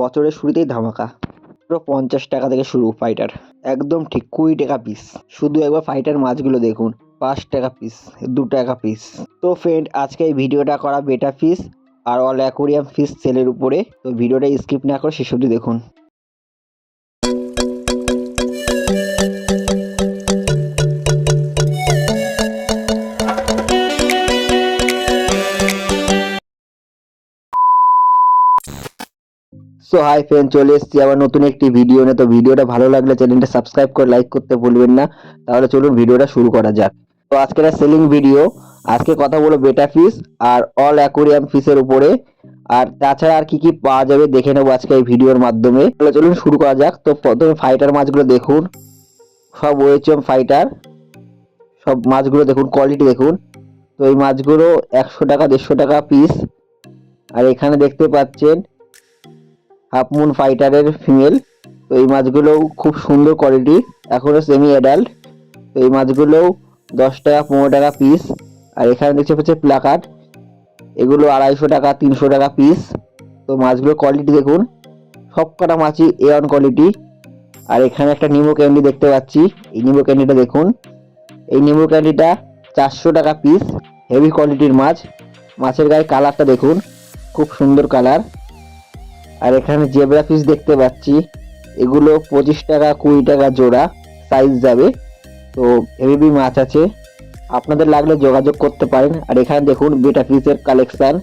বছরের শুরুতেই ধামাকা। পুরো পঞ্চাশ টাকা থেকে শুরু ফাইটার একদম ঠিক কুড়ি টাকা পিস শুধু একবার ফাইটার মাছগুলো দেখুন, পাঁচ টাকা পিস দু টাকা পিস তো ফ্রেন্ড আজকে এই ভিডিওটা করা বেটা ফিস আর অল অ্যাকোরিয়াম ফিস সেলের উপরে। তো ভিডিওটা স্কিপ না করে সেসবটি দেখুন। সো হাই ফ্রেন্ড চলে এসেছি আবার নতুন একটি ভিডিও নিয়ে। তো ভিডিওটা ভালো লাগলে চ্যানেলটা সাবস্ক্রাইব করে লাইক করতে ভুলবেন না। তাহলে চলুন ভিডিওটা শুরু করা যাক। তো আজকের সেলিং ভিডিও আজকে কথা বলো বেটা ফিস আর অল অ্যাকোরিয়াম ফিসের উপরে। আর তাছাড়া আর কি কি পাওয়া যাবে দেখে নেব আজকে এই ভিডিওর মাধ্যমে। তাহলে চলুন শুরু করা যাক। তো প্রথমে ফাইটার মাছগুলো দেখুন। সব ওয়েচম ফাইটার সব মাছগুলো দেখুন কোয়ালিটি দেখুন। তো এই মাছগুলো একশো টাকা, দেড়শো টাকা পিস আর এখানে দেখতে পাচ্ছেন হাফ মুন ফাইটারের ফিমেল তো এই মাছগুলোও খুব সুন্দর কোয়ালিটি এখনও সেমি অ্যাডাল্ট এই মাছগুলোও দশ টাকা, পনেরো টাকা পিস আর এখানে দেখতে পাচ্ছে প্লাকার্ড এগুলো আড়াইশো টাকা, তিনশো টাকা পিস তো মাছগুলোর কোয়ালিটি দেখুন সব কটা মাছই এ অন কোয়ালিটি আর এখানে একটা নিমো ক্যান্ডি দেখতে পাচ্ছি। এই নিমো ক্যান্ডিটা দেখুন। এই নিমো ক্যান্ডিটা চারশো টাকা পিস হেভি কোয়ালিটির মাছ। মাছের গায়ে কালারটা দেখুন, খুব সুন্দর কালার আর এখানে জেব্রা ফিশ দেখতে পাচ্ছি। এগুলো পঁচিশ টাকা, কুড়ি টাকা জোড়া সাইজ যাবে। তো হেভি মাছ আছে। আপনাদের লাগলে যোগাযোগ করতে পারেন। আর এখানে দেখুন বেটা ফিশের কালেকশন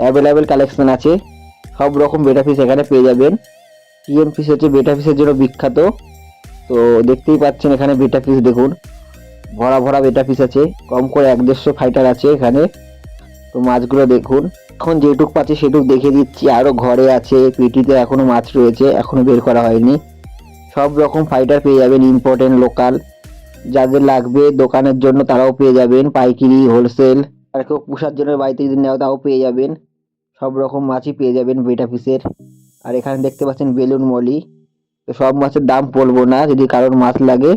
অ্যাভেলেবেল কালেকশন আছে। সব রকম বেটা ফিশ এখানে পেয়ে যাবেন। টিএম ফিশ হচ্ছে বেটা ফিশের জন্য বিখ্যাত। তো দেখতেই পাচ্ছেন এখানে বেটা ফিশ দেখুন। ভরা ভরা বেটা ফিশ আছে। কম করে এক দেড়শো ফাইটার আছে এখানে। তো মাছগুলো দেখুন। এখন যেটুক পাচ্ছি সেটুক দেখে দিচ্ছি। আরও ঘরে আছে, পেটিতে এখনও মাছ রয়েছে এখনও বের করা হয়নি। সব রকম ফাইটার পেয়ে যাবেন ইম্পর্টেন্ট লোকাল যাদের লাগবে দোকানের জন্য তারাও পেয়ে যাবেন, পাইকিরি হোলসেল আর কেউ পুষার জন্য বাড়িতে যদি নেওয়া তাও পেয়ে যাবেন। সব রকম মাছই পেয়ে যাবেন বেটা পিসের আর এখানে দেখতে পাচ্ছেন বেলুন মলি। তো সব মাছের দাম বলব না, যদি কারোর মাছ লাগে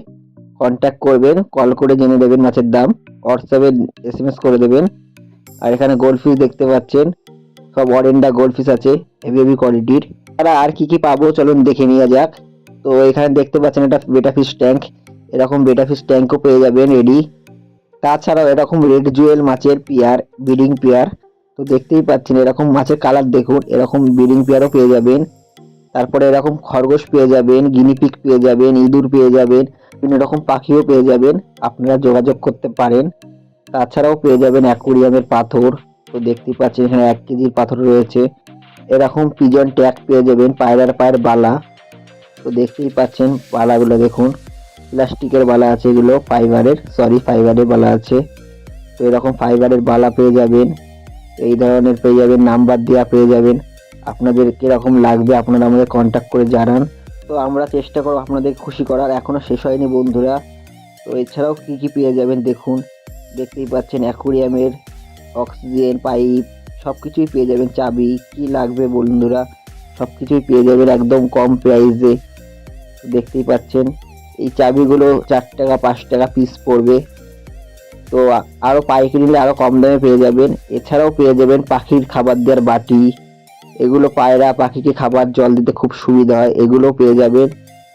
কন্ট্যাক্ট করবেন কল করে জেনে দেবেন মাছের দাম। হোয়াটসঅ্যাপে এস এম এস করে দেবেন। আর এখানে গোল্ড ফিশ দেখতে পাচ্ছেন। সব অরেন্ডা গোল্ড ফিশ আছে হেভি হেভি কোয়ালিটির আর আর কি কি পাবো চলুন দেখে নিয়ে যাক। তো এখানে দেখতে পাচ্ছেন এটা বেটা ফিশ ট্যাঙ্ক এরকম বেটা ফিশ ট্যাঙ্কও পেয়ে যাবেন রেডি তাছাড়াও এরকম রেড জুয়েল মাছের পিয়ার ব্রিডিং পেয়ার তো দেখতেই পাচ্ছেন এরকম মাছের কালার দেখুন, এরকম ব্রিডিং পেয়ারও পেয়ে যাবেন। তারপরে এরকম খরগোশ পেয়ে যাবেন গিনিপিক পেয়ে যাবেন, ইঁদুর পেয়ে যাবেন, বিভিন্ন রকম পাখিও পেয়ে যাবেন। আপনারা যোগাযোগ করতে পারেন। তাছাড়াও পেয়ে যাবেন অ্যাকোরিয়ামের পাথর। তো দেখতেই পাচ্ছেন এখানে এক কেজির পাথর রয়েছে। এরকম পিজন ট্যাগ পেয়ে যাবেন, পায়রার পায়ের বালা। তো দেখতেই পাচ্ছেন বালাগুলো দেখুন। প্লাস্টিকের বালা আছে এগুলো, ফাইবারের সরি ফাইবারের বালা আছে। তো এরকম ফাইবারের বালা পেয়ে যাবেন। এই ধরনের পেয়ে যাবেন, নাম্বার দেওয়া পেয়ে যাবেন। আপনাদের কীরকম লাগবে আপনারা আমাদের কন্ট্যাক্ট করে জানান। তো আমরা চেষ্টা করব আপনাদের খুশি করার এখনও শেষ হয়নি বন্ধুরা। তো এছাড়াও কী কী পেয়ে যাবেন দেখুন। দেখতেই পাচ্ছেন অ্যাকোরিয়ামের অক্সিজেন, পাইপ সব কিছুই পেয়ে যাবেন চাবি, কি লাগবে বন্ধুরা সব কিছুই পেয়ে যাবেন একদম কম প্রাইসে দেখতেই পাচ্ছেন, এই চাবিগুলো চার টাকা, পাঁচ টাকা পিস পড়বে। তো আরও পাইকারি নিলে আরও কম দামে পেয়ে যাবেন। এছাড়াও পেয়ে যাবেন পাখির খাবার দেওয়ার বাটি। এগুলো পায়রা পাখিকে খাবার জল দিতে খুব সুবিধা হয়, এগুলোও পেয়ে যাবেন।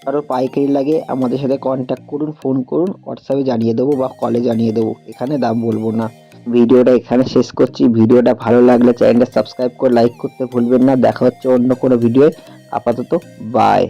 আরও পাইকারি লাগে, আমাদের সাথে কন্ট্যাক্ট করুন ফোন করুন হোয়াটসঅ্যাপে জানিয়ে দেবো বা কলে জানিয়ে দেবো। এখানে দাম বলব না। ভিডিওটা এখানে শেষ করছি। ভিডিওটা ভালো লাগলে চ্যানেলটা সাবস্ক্রাইব করে লাইক করতে ভুলবেন না। দেখা হচ্ছে অন্য কোনো ভিডিও আপাতত বাই